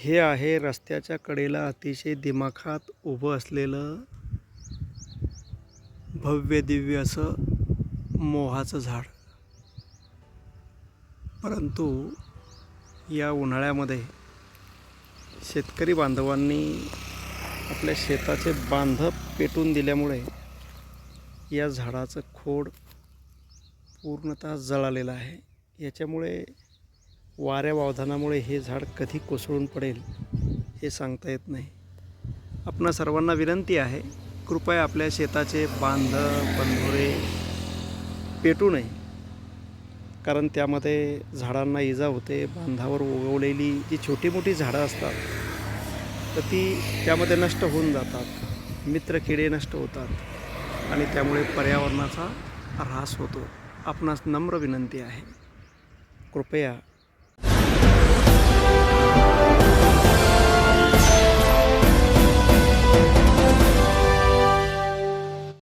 हे आहे रस्त्याच्या कडेला अतिशय दिमाखात उभं असलेलं भव्य दिव्य असं मोहाचं झाड. परंतु या उन्हाळ्यामध्ये शेतकरी बांधवांनी आपल्या शेताचे बांध पेटून दिल्यामुळे या झाडाचं खोड पूर्णतः जळालेलं आहे. याच्यामुळे वाऱ्या वावधानामुळे हे झाड कधी कोसळून पडेल हे सांगता येत नाही. आपणा सर्वांना विनंती आहे कृपया आपल्या शेताचे बांध बंधोरे पेटू नये. कारण त्यामध्ये झाडांना इजा होते बांधावर उगवलेली जी छोटी मोठी झाडं असतात तर ती त्यामध्ये नष्ट होऊन जातात मित्र किडे नष्ट होतात आणि त्यामुळे पर्यावरणाचा ऱ्हास होतो. आपणास नम्र विनंती आहे. कृपया